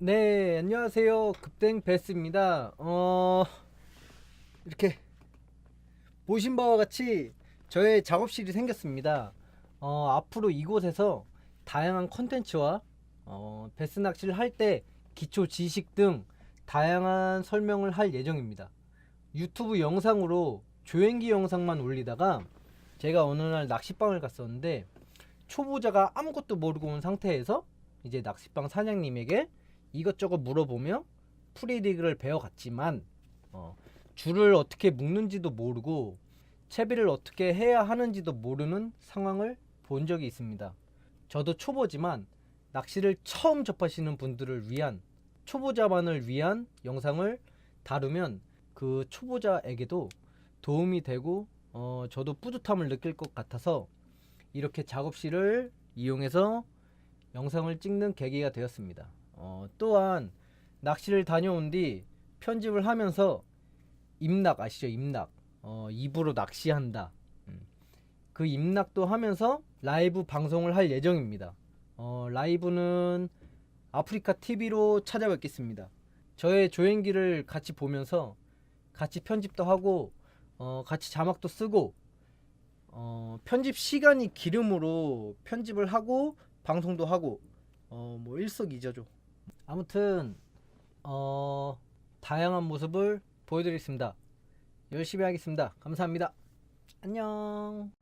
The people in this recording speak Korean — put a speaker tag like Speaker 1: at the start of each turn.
Speaker 1: 네, 안녕하세요. 급땡 베스입니다. 어, 이렇게 보신 바와 같이 저의 작업실이 생겼습니다. 어, 앞으로 이곳에서 다양한 컨텐츠와 어, 베스 낚시를 할 때 기초 지식 등 다양한 설명을 할 예정입니다. 유튜브 영상으로 조행기 영상만 올리다가 제가 어느 날 낚시방을 갔었는데 초보자가 아무것도 모르고 온 상태에서 이제 낚시방 사장님에게 이것저것 물어보며 프리리그를 배워갔지만 어, 줄을 어떻게 묶는지도 모르고 채비를 어떻게 해야 하는지도 모르는 상황을 본 적이 있습니다. 저도 초보지만 낚시를 처음 접하시는 분들을 위한 초보자만을 위한 영상을 다루면 그 초보자에게도 도움이 되고 어, 저도 뿌듯함을 느낄 것 같아서 이렇게 작업실을 이용해서 영상을 찍는 계기가 되었습니다. 어, 또한 낚시를 다녀온 뒤 편집을 하면서 임낙 아시죠? 임낙. 어, 입으로 낚시한다. 음. 그 임낙도 하면서 라이브 방송을 할 예정입니다. 어, 라이브는 아프리카 TV로 찾아뵙겠습니다. 저의 조행기를 같이 보면서 같이 편집도 하고 어, 같이 자막도 쓰고 어, 편집 시간이 기름으로 편집을 하고 방송도 하고 어, 뭐 일석이조죠. 아무튼 어, 다양한 모습을 보여드리겠습니다. 열심히 하겠습니다. 감사합니다. 안녕.